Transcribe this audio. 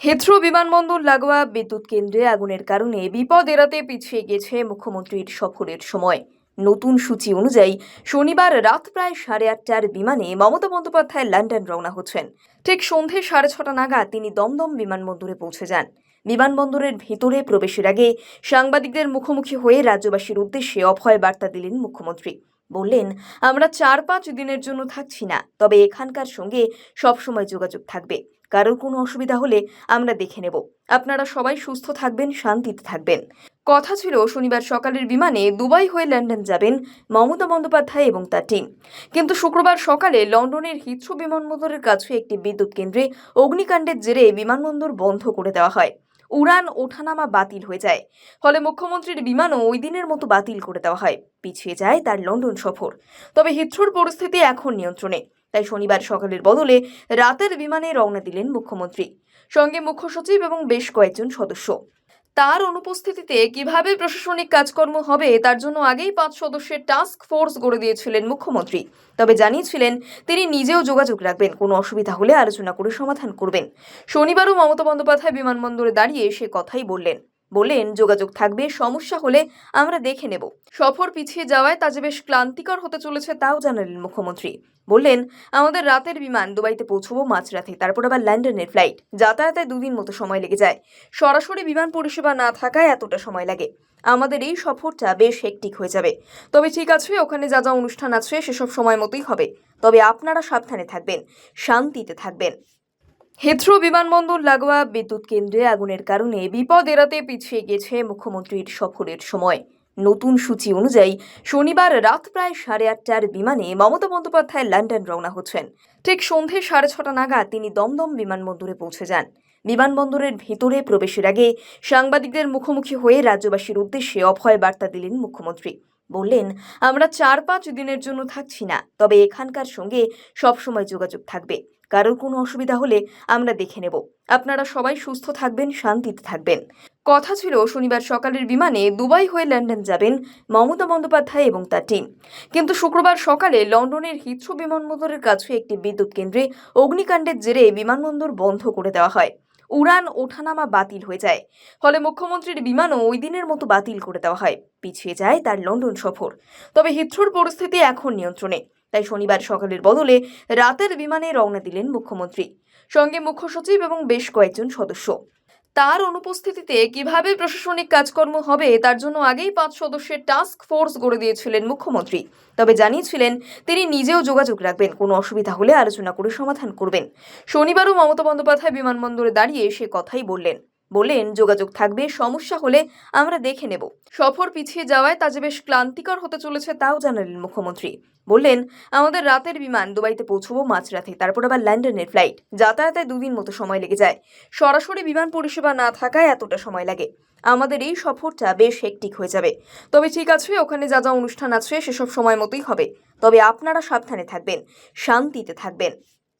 হেথ্রো বিমানবন্দর লাগোয়া বিদ্যুৎ কেন্দ্রে আগুনের কারণে বিপদ এড়াতে পিছিয়ে গেছে মুখ্যমন্ত্রীর সফরের সময়। নতুন সূচি অনুযায়ী শনিবার রাত প্রায় সাড়ে আটটার বিমানে মমতা বন্দ্যোপাধ্যায় লন্ডন রওনা হচ্ছেন। ঠিক সন্ধে সাড়ে ছটা নাগাদ তিনি দমদম বিমানবন্দরে পৌঁছে যান। বিমানবন্দরের ভেতরে প্রবেশের আগে সাংবাদিকদের মুখোমুখি হয়ে রাজ্যবাসীর উদ্দেশ্যে অভয় বার্তা দিলেন মুখ্যমন্ত্রী। বললেন, আমরা চার পাঁচ দিনের জন্য থাকছি না, তবে এখানকার সঙ্গে সবসময় যোগাযোগ থাকবে। কারোর কোনো অসুবিধা হলে আমরা দেখে নেব। আপনারা সবাই সুস্থ থাকবেন, শান্তিতে থাকবেন। কথা ছিল শনিবার সকালের বিমানে দুবাই হয়ে লন্ডন যাবেন মমতা বন্দ্যোপাধ্যায় এবং তার টিম কিন্তু শুক্রবার সকালে লন্ডনের হিথ্রো বিমানবন্দরের কাছে একটি বিদ্যুৎ কেন্দ্রে অগ্নিকাণ্ডের জেরে বিমানবন্দর বন্ধ করে দেওয়া হয়। উড়ান ওঠানামা বাতিল হয়ে যায়। ফলে মুখ্যমন্ত্রীর বিমানও ওই দিনের মতো বাতিল করে দেওয়া হয়। পিছিয়ে যায় তার লন্ডন সফর। তবে হিথ্রোর পরিস্থিতি এখন নিয়ন্ত্রণে। তাই শনিবার সকালের বদলে রাতের বিমানে রওনা দিলেন মুখ্যমন্ত্রী। সঙ্গে মুখ্য সচিব এবং বেশ কয়েকজন সদস্য। তার অনুপস্থিতিতে কীভাবে প্রশাসনিক কাজকর্ম হবে, তার জন্য আগেই পাঁচ সদস্যের টাস্ক ফোর্স গড়ে দিয়েছিলেন মুখ্যমন্ত্রী। তবে জানিয়েছিলেন, তিনি নিজেও যোগাযোগ রাখবেন, কোনো অসুবিধা হলে আলোচনা করে সমাধান করবেন। শনিবারও মমতা বন্দ্যোপাধ্যায় বিমানবন্দরে দাঁড়িয়ে সে কথাই বললেন। বললেন যোগাযোগ থাকবে, সমস্যা হলে আমরা দেখে নেব। সফর পিছিয়ে যাওয়ায় তা যে বেশ ক্লান্তিকর হতে চলেছে তাও জানালেন মুখ্যমন্ত্রী। বললেন, আমাদের রাতের বিমান দুবাইতে পৌঁছবো মাঝরাতে, তারপর আবার লন্ডনের ফ্লাইট। যাতায়াতে দুদিন মতো সময় লেগে যায়। সরাসরি বিমান পরিষেবা না থাকায় এতটা সময় লাগে। আমাদের এই সফরটা বেশ হেকটিক হয়ে যাবে। তবে ঠিক আছে, ওখানে যা যা অনুষ্ঠান আছে, সেসব সময় মতোই হবে। তবে আপনারা সাবধানে থাকবেন, শান্তিতে থাকবেন। হেথ্রো বিমানবন্দর লাগোয়া বিদ্যুৎ কেন্দ্রে আগুনের কারণে বিপদ এড়াতে পিছিয়ে গেছে মুখ্যমন্ত্রীর সফরের সময়। নতুন সূচি অনুযায়ী শনিবার রাত প্রায় সাড়ে আটটার বিমানে মমতা বন্দ্যোপাধ্যায় লন্ডন রওনা হচ্ছেন। ঠিক সন্ধে সাড়ে ছটা নাগাদ তিনি দমদম বিমানবন্দরে পৌঁছে যান। বিমানবন্দরের ভেতরে প্রবেশের আগে সাংবাদিকদের মুখোমুখি হয়ে রাজ্যবাসীর উদ্দেশ্যে অভয় বার্তা দিলেন মুখ্যমন্ত্রী। বললেন, আমরা চার পাঁচ দিনের জন্য থাকছি না, তবে এখানকার সঙ্গে সবসময় যোগাযোগ থাকবে। কারোর কোনো অসুবিধা হলে আমরা দেখে নেব। আপনারা সবাই সুস্থ থাকবেন, শান্তিতে থাকবেন। কথা ছিল শনিবার সকালের বিমানে দুবাই হয়ে লন্ডন যাবেন মমতা বন্দ্যোপাধ্যায় এবং তার টিম কিন্তু শুক্রবার সকালে লন্ডনের হিথ্রো বিমানবন্দরের কাছে একটি বিদ্যুৎ কেন্দ্রে অগ্নিকাণ্ডের জেরে বিমানবন্দর বন্ধ করে দেওয়া হয়। উড়ান ওঠানামা বাতিল হয়ে যায়। ফলে মুখ্যমন্ত্রীর বিমানও ওই দিনের মতো বাতিল করে দেওয়া হয়। পিছিয়ে যায় তার লন্ডন সফর। তবে হিথ্রোর পরিস্থিতি এখন নিয়ন্ত্রণে। তাই শনিবার সকালের বদলে রাতের বিমানে রওনা দিলেন মুখ্যমন্ত্রী। সঙ্গে মুখ্য সচিব এবং বেশ কয়েকজন সদস্য। তার অনুপস্থিতিতে কীভাবে প্রশাসনিক কাজকর্ম হবে, তার জন্য আগেই পাঁচ সদস্যের টাস্ক ফোর্স গড়ে দিয়েছিলেন মুখ্যমন্ত্রী। তবে জানিয়েছিলেন, তিনি নিজেও যোগাযোগ রাখবেন, কোনো অসুবিধা হলে আলোচনা করে সমাধান করবেন। শনিবারও মমতা বন্দ্যোপাধ্যায় বিমানবন্দরে দাঁড়িয়ে সে কথাই বললেন। বললেন যোগাযোগ থাকবে, সমস্যা হলে আমরা দেখে নেব। সফর পিছিয়ে যাওয়ায় তা যে বেশ ক্লান্তিকর হতে চলেছে তাও জানালেন মুখ্যমন্ত্রী। বললেন, আমাদের রাতের বিমান দুবাইতে পৌঁছবো মাঝরাতে, তারপর আবার লন্ডনের ফ্লাইট। যাতায়াতে দুদিন মতো সময় লেগে যায়। সরাসরি বিমান পরিষেবা না থাকায় এতটা সময় লাগে। আমাদের এই সফরটা বেশ হেকটিক হয়ে যাবে। তবে ঠিক আছে, ওখানে যা যা অনুষ্ঠান আছে, সেসব সময় মতোই হবে। তবে আপনারা সাবধানে থাকবেন, শান্তিতে থাকবেন।